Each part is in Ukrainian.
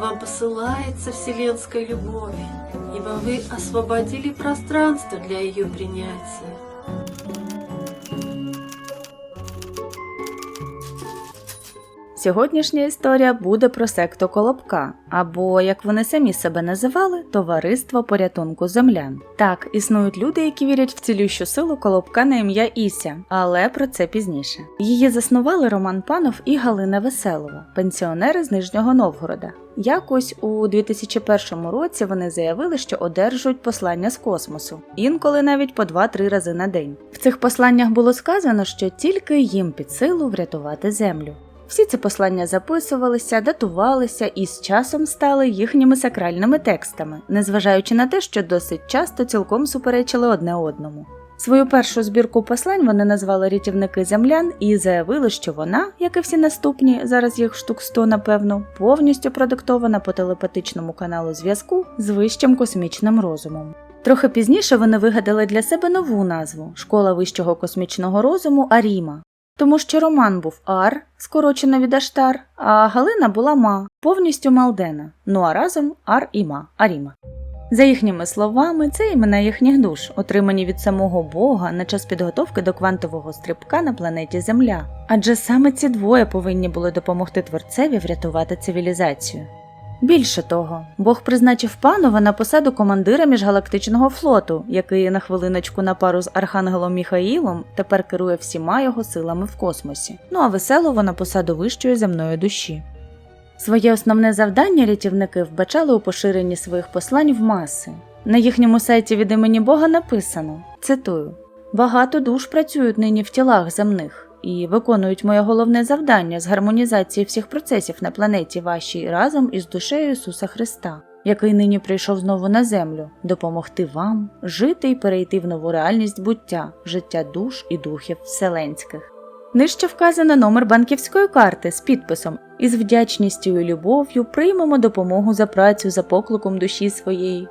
вам посылается вселенская любовь, ибо вы освободили пространство для ее принятия. Сьогоднішня історія буде про секту Колобка, або, як вони самі себе називали, товариство порятунку землян. Так, існують люди, які вірять в цілющу силу Колобка на ім'я Іся, але про це пізніше. Її заснували Роман Панов і Галина Веселова, пенсіонери з Нижнього Новгорода. Якось у 2001 році вони заявили, що одержують послання з космосу, інколи навіть по 2-3 рази на день. В цих посланнях було сказано, що тільки їм під силу врятувати землю. Всі ці послання записувалися, датувалися і з часом стали їхніми сакральними текстами, незважаючи на те, що досить часто цілком суперечили одне одному. Свою першу збірку послань вони назвали рятівники землян і заявили, що вона, як і всі наступні, зараз їх штук 100, напевно, повністю продиктована по телепатичному каналу зв'язку з вищим космічним розумом. Трохи пізніше вони вигадали для себе нову назву Школа вищого космічного розуму Аріма. Тому що Роман був Ар, скорочено від Аштар, а Галина була Ма, повністю Малдена. Ну а разом Ар і Ма, Аріма. За їхніми словами, це імена їхніх душ, отримані від самого Бога на час підготовки до квантового стрибка на планеті Земля. Адже саме ці двоє повинні були допомогти творцеві врятувати цивілізацію. Більше того, Бог призначив панова на посаду командира міжгалактичного флоту, який на хвилиночку на пару з архангелом Міхаїлом тепер керує всіма його силами в космосі. Ну а веселого на посаду вищої земної душі. Своє основне завдання рятівники вбачали у поширенні своїх послань в маси. На їхньому сайті від імені Бога написано: цитую: Багато душ працюють нині в тілах земних і виконують моє головне завдання з гармонізації всіх процесів на планеті вашій разом із душею Ісуса Христа, який нині прийшов знову на землю, допомогти вам жити і перейти в нову реальність буття, життя душ і духів вселенських. Нижче вказано номер банківської карти з підписом із вдячністю і любов'ю приймемо допомогу за працю за покликом душі своєї.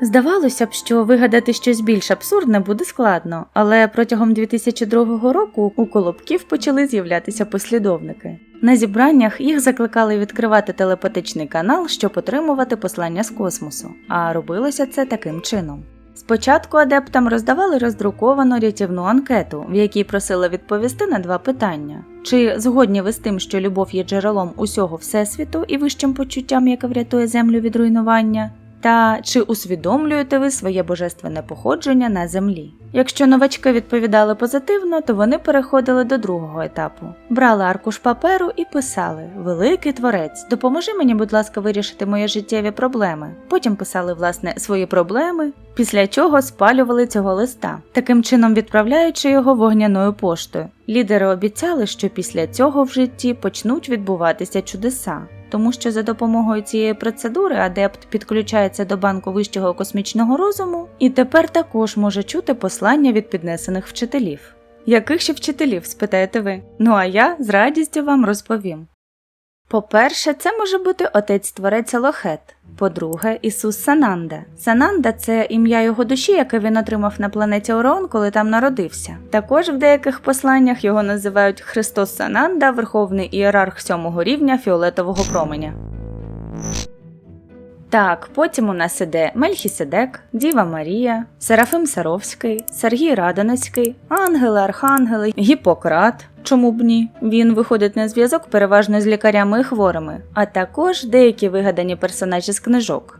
Здавалося б, що вигадати щось більш абсурдне буде складно, але протягом 2002 року у Колобків почали з'являтися послідовники. На зібраннях їх закликали відкривати телепатичний канал, щоб отримувати послання з космосу, а робилося це таким чином. Спочатку адептам роздавали роздруковану рятівну анкету, в якій просили відповісти на два питання: чи згодні ви з тим, що любов є джерелом усього всесвіту і вищим почуттям, яке врятує землю від руйнування, та чи усвідомлюєте ви своє божественне походження на землі? Якщо новачки відповідали позитивно, то вони переходили до другого етапу. Брали аркуш паперу і писали: Великий творець, допоможи мені, будь ласка, вирішити мої життєві проблеми. Потім писали власне свої проблеми, після чого спалювали цього листа, таким чином відправляючи його вогняною поштою. Лідери обіцяли, що після цього в житті почнуть відбуватися чудеса тому що за допомогою цієї процедури адепт підключається до банку вищого космічного розуму і тепер також може чути послання від піднесених вчителів. Яких ще вчителів, спитаєте ви? Ну а я з радістю вам розповім. По-перше, це може бути отець творець Лохет. По-друге, Ісус Сананда. Сананда це ім'я його душі, яке він отримав на планеті Орон, коли там народився. Також в деяких посланнях його називають Христос Сананда, верховний ієрарх сьомого рівня фіолетового променя. Так, потім у нас іде Мельхіседек, Діва Марія, Серафим Саровський, Сергій Радонецький, ангели, архангели, Гіппократ. Чому б ні? Він виходить на зв'язок переважно з лікарями і хворими, а також деякі вигадані персонажі з книжок.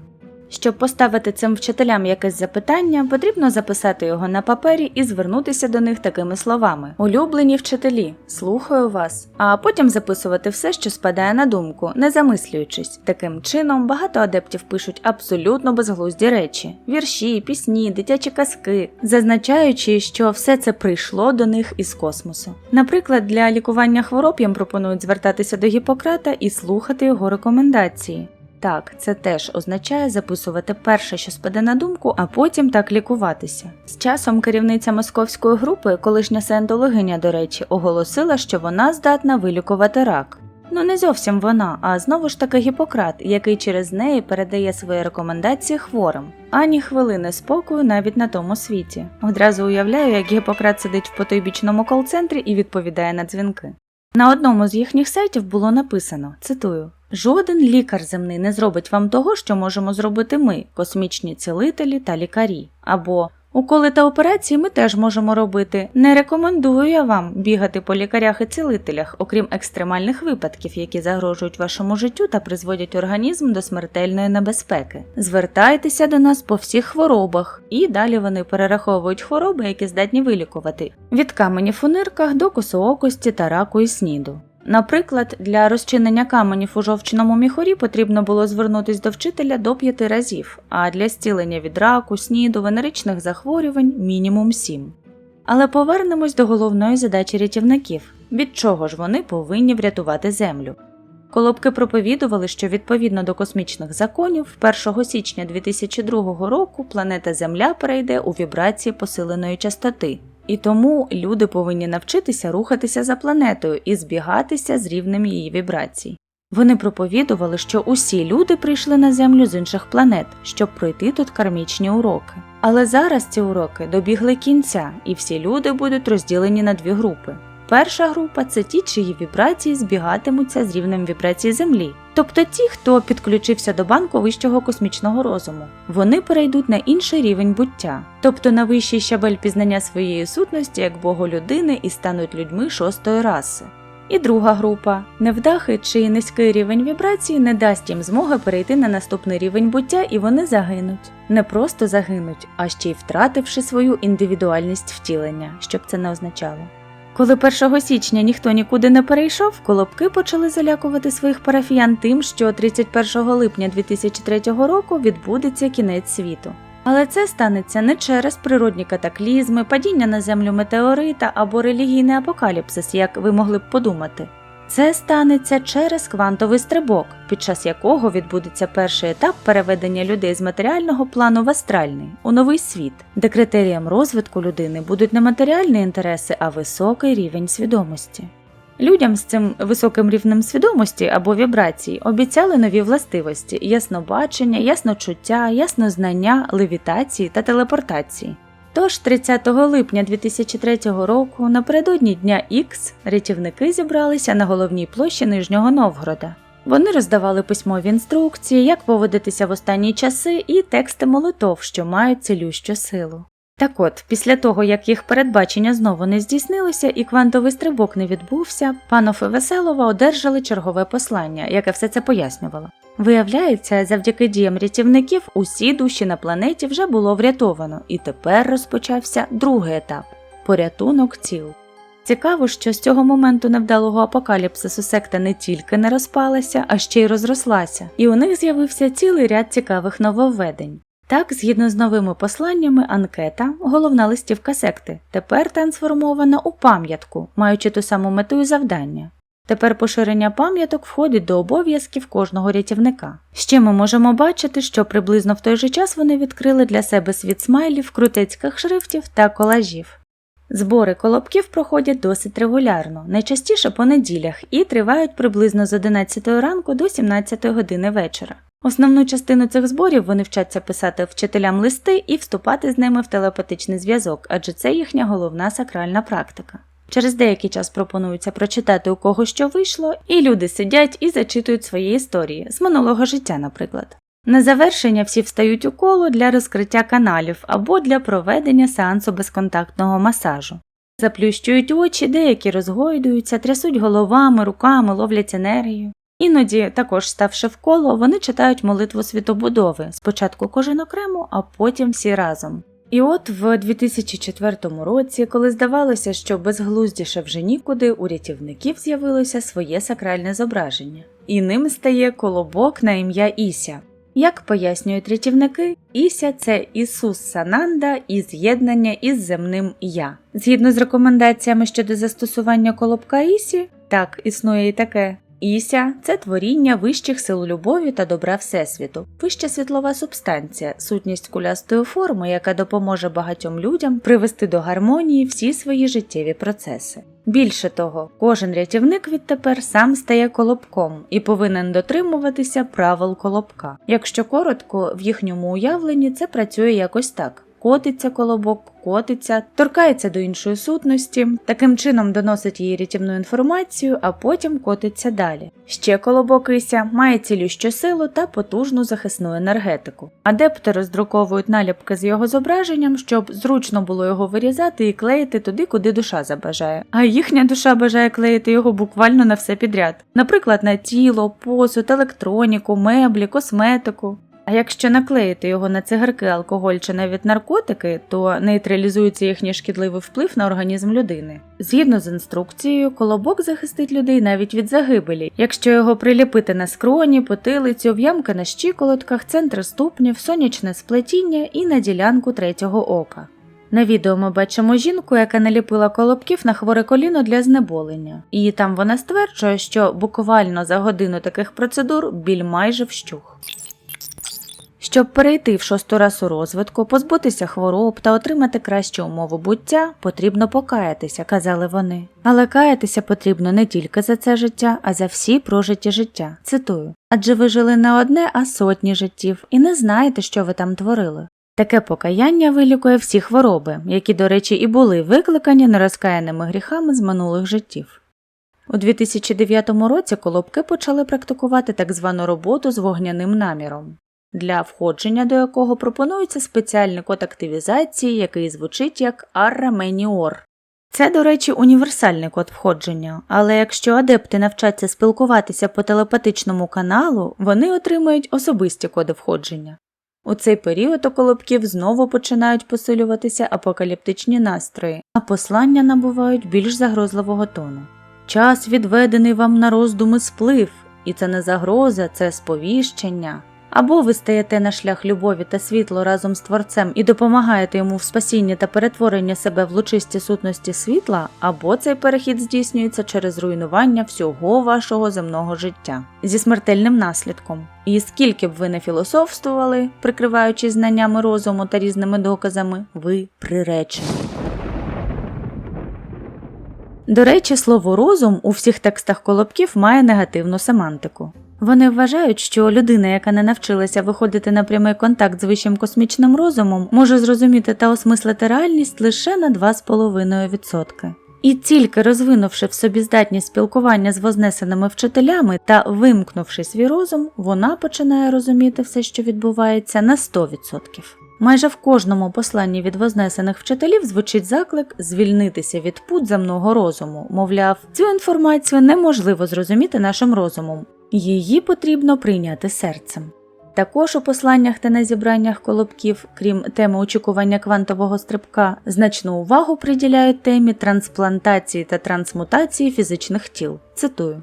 Щоб поставити цим вчителям якесь запитання, потрібно записати його на папері і звернутися до них такими словами: Улюблені вчителі, слухаю вас, а потім записувати все, що спадає на думку, не замислюючись. Таким чином, багато адептів пишуть абсолютно безглузді речі: вірші, пісні, дитячі казки, зазначаючи, що все це прийшло до них із космосу. Наприклад, для лікування хвороб їм пропонують звертатися до Гіппократа і слухати його рекомендації. Так, це теж означає записувати перше, що спаде на думку, а потім так лікуватися. З часом керівниця московської групи, колишня саентологиня, до речі, оголосила, що вона здатна вилікувати рак. Ну не зовсім вона, а знову ж таки Гіппократ, який через неї передає свої рекомендації хворим. Ані хвилини спокою навіть на тому світі. Одразу уявляю, як Гіппократ сидить в потойбічному кол-центрі і відповідає на дзвінки. На одному з їхніх сайтів було написано: цитую: Жоден лікар земний не зробить вам того, що можемо зробити ми, космічні цілителі та лікарі. Або уколи та операції ми теж можемо робити. Не рекомендую я вам бігати по лікарях і цілителях, окрім екстремальних випадків, які загрожують вашому життю та призводять організм до смертельної небезпеки. Звертайтеся до нас по всіх хворобах, і далі вони перераховують хвороби, які здатні вилікувати від каменів у нирках до косоокості та раку і сніду. Наприклад, для розчинення каменів у жовчному міхурі потрібно було звернутися до вчителя до п'яти разів, а для зцілення від раку, сніду, венеричних захворювань мінімум сім. Але повернемось до головної задачі рятівників від чого ж вони повинні врятувати землю. Колобки проповідували, що відповідно до космічних законів, 1 січня 2002 року планета Земля перейде у вібрації посиленої частоти. І тому люди повинні навчитися рухатися за планетою і збігатися з рівнем її вібрацій. Вони проповідували, що усі люди прийшли на Землю з інших планет, щоб пройти тут кармічні уроки. Але зараз ці уроки добігли кінця, і всі люди будуть розділені на дві групи. Перша група це ті, чиї вібрації збігатимуться з рівнем вібрації Землі, тобто ті, хто підключився до банку вищого космічного розуму. Вони перейдуть на інший рівень буття, тобто на вищий щабель пізнання своєї сутності як Богу людини і стануть людьми шостої раси. І друга група невдахи, чиї низький рівень вібрації не дасть їм змоги перейти на наступний рівень буття, і вони загинуть. Не просто загинуть, а ще й втративши свою індивідуальність втілення, щоб це не означало. Коли 1 січня ніхто нікуди не перейшов, колобки почали залякувати своїх парафіян тим, що 31 липня 2003 року відбудеться кінець світу. Але це станеться не через природні катаклізми, падіння на землю метеорита або релігійний апокаліпсис, як ви могли б подумати. Це станеться через квантовий стрибок, під час якого відбудеться перший етап переведення людей з матеріального плану в астральний у новий світ, де критерієм розвитку людини будуть не матеріальні інтереси, а високий рівень свідомості. Людям з цим високим рівнем свідомості або вібрацій обіцяли нові властивості: яснобачення, ясночуття, яснознання, левітації та телепортації. Тож 30 липня 2003 року, напередодні дня Х, рятівники зібралися на головній площі Нижнього Новгорода. Вони роздавали письмові інструкції, як поводитися в останні часи, і тексти молитов, що мають цілющу силу. Так от, після того, як їх передбачення знову не здійснилося і квантовий стрибок не відбувся, панов і Веселова одержали чергове послання, яке все це пояснювало. Виявляється, завдяки діям рятівників усі душі на планеті вже було врятовано, і тепер розпочався другий етап порятунок тіл. Цікаво, що з цього моменту невдалого апокаліпсису секта не тільки не розпалася, а ще й розрослася, і у них з'явився цілий ряд цікавих нововведень. Так, згідно з новими посланнями, анкета, головна листівка секти, тепер трансформована у пам'ятку, маючи ту саму мету і завдання. Тепер поширення пам'яток входить до обов'язків кожного рятівника. Ще ми можемо бачити, що приблизно в той же час вони відкрили для себе світ смайлів, крутецьких шрифтів та колажів. Збори колобків проходять досить регулярно, найчастіше по неділях, і тривають приблизно з 11 ранку до 17 години вечора. Основну частину цих зборів вони вчаться писати вчителям листи і вступати з ними в телепатичний зв'язок, адже це їхня головна сакральна практика. Через деякий час пропонується прочитати у кого що вийшло, і люди сидять і зачитують свої історії з минулого життя, наприклад. На завершення всі встають у коло для розкриття каналів або для проведення сеансу безконтактного масажу. Заплющують очі, деякі розгойдуються, трясуть головами, руками, ловлять енергію. Іноді, також ставши в коло, вони читають молитву світобудови, спочатку кожен окремо, а потім всі разом. І от в 2004 році, коли здавалося, що безглуздіше вже нікуди, у рятівників з'явилося своє сакральне зображення, і ним стає колобок на ім'я Іся. Як пояснюють рятівники, Іся це Ісус Сананда і з'єднання із земним Я. Згідно з рекомендаціями щодо застосування колобка Ісі, так існує і таке. Іся це творіння вищих сил любові та добра Всесвіту, вища світлова субстанція, сутність кулястої форми, яка допоможе багатьом людям привести до гармонії всі свої життєві процеси. Більше того, кожен рятівник відтепер сам стає колобком і повинен дотримуватися правил колобка. Якщо коротко, в їхньому уявленні це працює якось так. Котиться колобок, котиться, торкається до іншої сутності, таким чином доносить їй рятівну інформацію, а потім котиться далі. Ще колобок Ися має цілющу силу та потужну захисну енергетику. Адепти роздруковують наліпки з його зображенням, щоб зручно було його вирізати і клеїти туди, куди душа забажає. А їхня душа бажає клеїти його буквально на все підряд, наприклад, на тіло, посуд, електроніку, меблі, косметику. А якщо наклеїти його на цигарки, алкоголь чи навіть наркотики, то нейтралізується їхній шкідливий вплив на організм людини. Згідно з інструкцією, колобок захистить людей навіть від загибелі, якщо його приліпити на скроні, потилицю, в'ямки на щиколотках, центр ступнів, сонячне сплетіння і на ділянку третього ока. На відео ми бачимо жінку, яка наліпила колобків на хворе коліно для знеболення, і там вона стверджує, що буквально за годину таких процедур біль майже вщух. Щоб перейти в шосту расу розвитку, позбутися хвороб та отримати кращу умову буття, потрібно покаятися, казали вони. Але каятися потрібно не тільки за це життя, а за всі прожиті життя. Цитую: адже ви жили не одне, а сотні життів, і не знаєте, що ви там творили. Таке покаяння вилікує всі хвороби, які, до речі, і були викликані нерозкаяними гріхами з минулих життів. У 2009 році колобки почали практикувати так звану роботу з вогняним наміром, для входження до якого пропонується спеціальний код активізації, який звучить як Меніор. Це, до речі, універсальний код входження, але якщо адепти навчаться спілкуватися по телепатичному каналу, вони отримують особисті коди входження. У цей період у колобків знову починають посилюватися апокаліптичні настрої, а послання набувають більш загрозливого тону. Час, відведений вам на роздуми, сплив, і це не загроза, це сповіщення. Або ви стаєте на шлях любові та світло разом з Творцем і допомагаєте йому в спасінні та перетворенні себе в лучисті сутності світла, або цей перехід здійснюється через руйнування всього вашого земного життя зі смертельним наслідком. І скільки б ви не філософствували, прикриваючись знаннями розуму та різними доказами, ви приречені. До речі, слово розум у всіх текстах колобків має негативну семантику. Вони вважають, що людина, яка не навчилася виходити на прямий контакт з вищим космічним розумом, може зрозуміти та осмислити реальність лише на 2,5%. І тільки розвинувши в собі здатність спілкування з вознесеними вчителями та вимкнувши свій розум, вона починає розуміти все, що відбувається, на 100%. Майже в кожному посланні від вознесених вчителів звучить заклик звільнитися від пут земного розуму. Мовляв, цю інформацію неможливо зрозуміти нашим розумом, її потрібно прийняти серцем. Також у посланнях та на зібраннях колобків, крім теми очікування квантового стрибка, значну увагу приділяють темі трансплантації та трансмутації фізичних тіл. Цитую.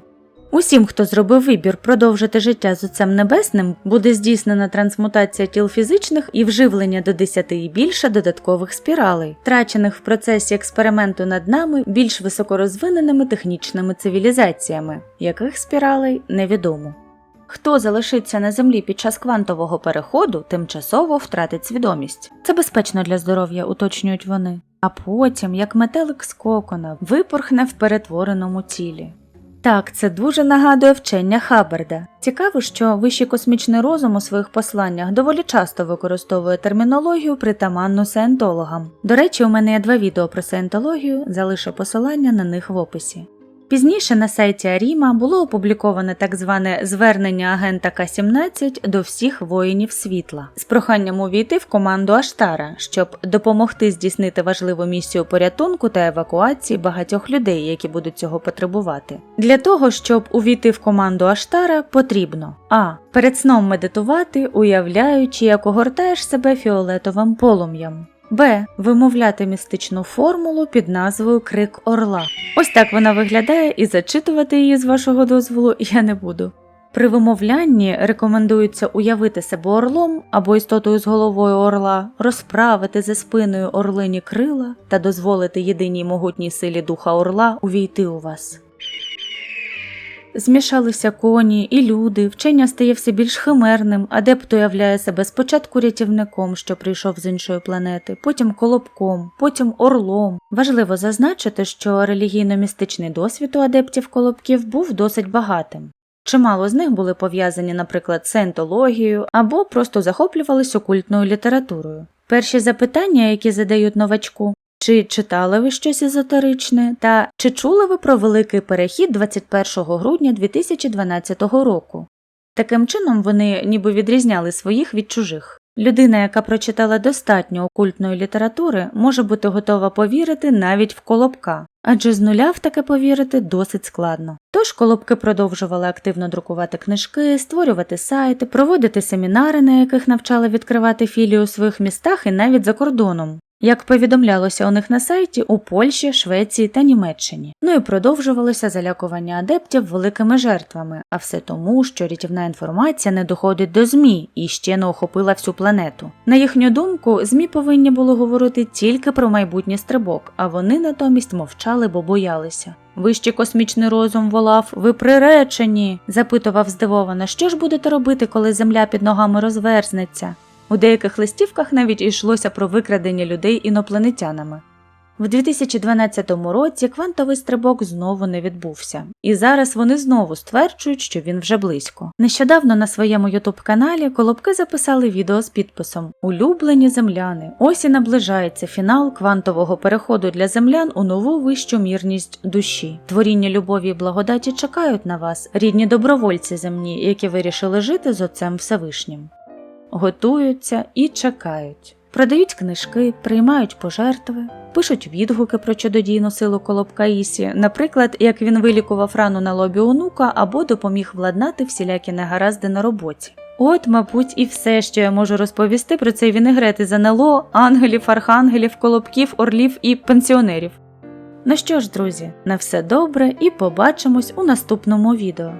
Усім, хто зробив вибір продовжити життя з Отцем Небесним, буде здійснена трансмутація тіл фізичних і вживлення до 10 і більше додаткових спіралей, втрачених в процесі експерименту над нами більш високорозвиненими технічними цивілізаціями, яких спіралей невідомо. Хто залишиться на землі під час квантового переходу, тимчасово втратить свідомість. Це безпечно для здоров'я, уточнюють вони. А потім, як метелик з кокона, випорхне в перетвореному тілі. Так, це дуже нагадує вчення Хаббарда. Цікаво, що вищий космічний розум у своїх посланнях доволі часто використовує термінологію притаманну саентологам. До речі, у мене є два відео про саентологію, залишу посилання на них в описі. Пізніше на сайті Аріма було опубліковане так зване звернення агента К-17 до всіх воїнів світла з проханням увійти в команду Аштара, щоб допомогти здійснити важливу місію порятунку та евакуації багатьох людей, які будуть цього потребувати. Для того, щоб увійти в команду Аштара, потрібно а. Перед сном медитувати, уявляючи, як огортаєш себе фіолетовим полум'ям. Б. Вимовляти містичну формулу під назвою Крик Орла. Ось так вона виглядає, і зачитувати її з вашого дозволу я не буду. При вимовлянні рекомендується уявити себе орлом або істотою з головою орла, розправити за спиною орлині крила та дозволити єдиній могутній силі духа орла увійти у вас. Змішалися коні і люди, вчення стає все більш химерним, адепт уявляє себе спочатку рятівником, що прийшов з іншої планети, потім колобком, потім орлом. Важливо зазначити, що релігійно-містичний досвід у адептів колобків був досить багатим. Чимало з них були пов'язані, наприклад, з сеентологією або просто захоплювались окультною літературою. Перші запитання, які задають новачку, чи читали ви щось езотеричне, та чи чули ви про великий перехід 21 грудня 2012 року? Таким чином вони ніби відрізняли своїх від чужих. Людина, яка прочитала достатньо окультної літератури, може бути готова повірити навіть в колобка, адже з нуля в таке повірити досить складно. Тож колобки продовжували активно друкувати книжки, створювати сайти, проводити семінари, на яких навчали відкривати філії у своїх містах і навіть за кордоном. Як повідомлялося у них на сайті у Польщі, Швеції та Німеччині. Ну і продовжувалося залякування адептів великими жертвами, а все тому, що рятівна інформація не доходить до ЗМІ і ще не охопила всю планету. На їхню думку, ЗМІ повинні були говорити тільки про майбутній стрибок, а вони натомість мовчали, бо боялися. Вищий космічний розум волав, ви приречені, запитував здивовано, що ж будете робити, коли земля під ногами розверзнеться. У деяких листівках навіть йшлося про викрадення людей інопланетянами. В 2012 році квантовий стрибок знову не відбувся, і зараз вони знову стверджують, що він вже близько. Нещодавно на своєму ютуб каналі Колобки записали відео з підписом Улюблені земляни. Ось і наближається фінал квантового переходу для землян у нову вищу мірність душі. Творіння любові і благодаті чекають на вас, рідні добровольці земні, які вирішили жити з Отцем Всевишнім готуються і чекають. Продають книжки, приймають пожертви, пишуть відгуки про чудодійну силу Колобка Ісі, наприклад, як він вилікував рану на лобі онука або допоміг владнати всілякі негаразди на роботі. От, мабуть, і все, що я можу розповісти про цей вінегрет із НЛО, ангелів, архангелів, колобків, орлів і пенсіонерів. Ну що ж, друзі, на все добре і побачимось у наступному відео.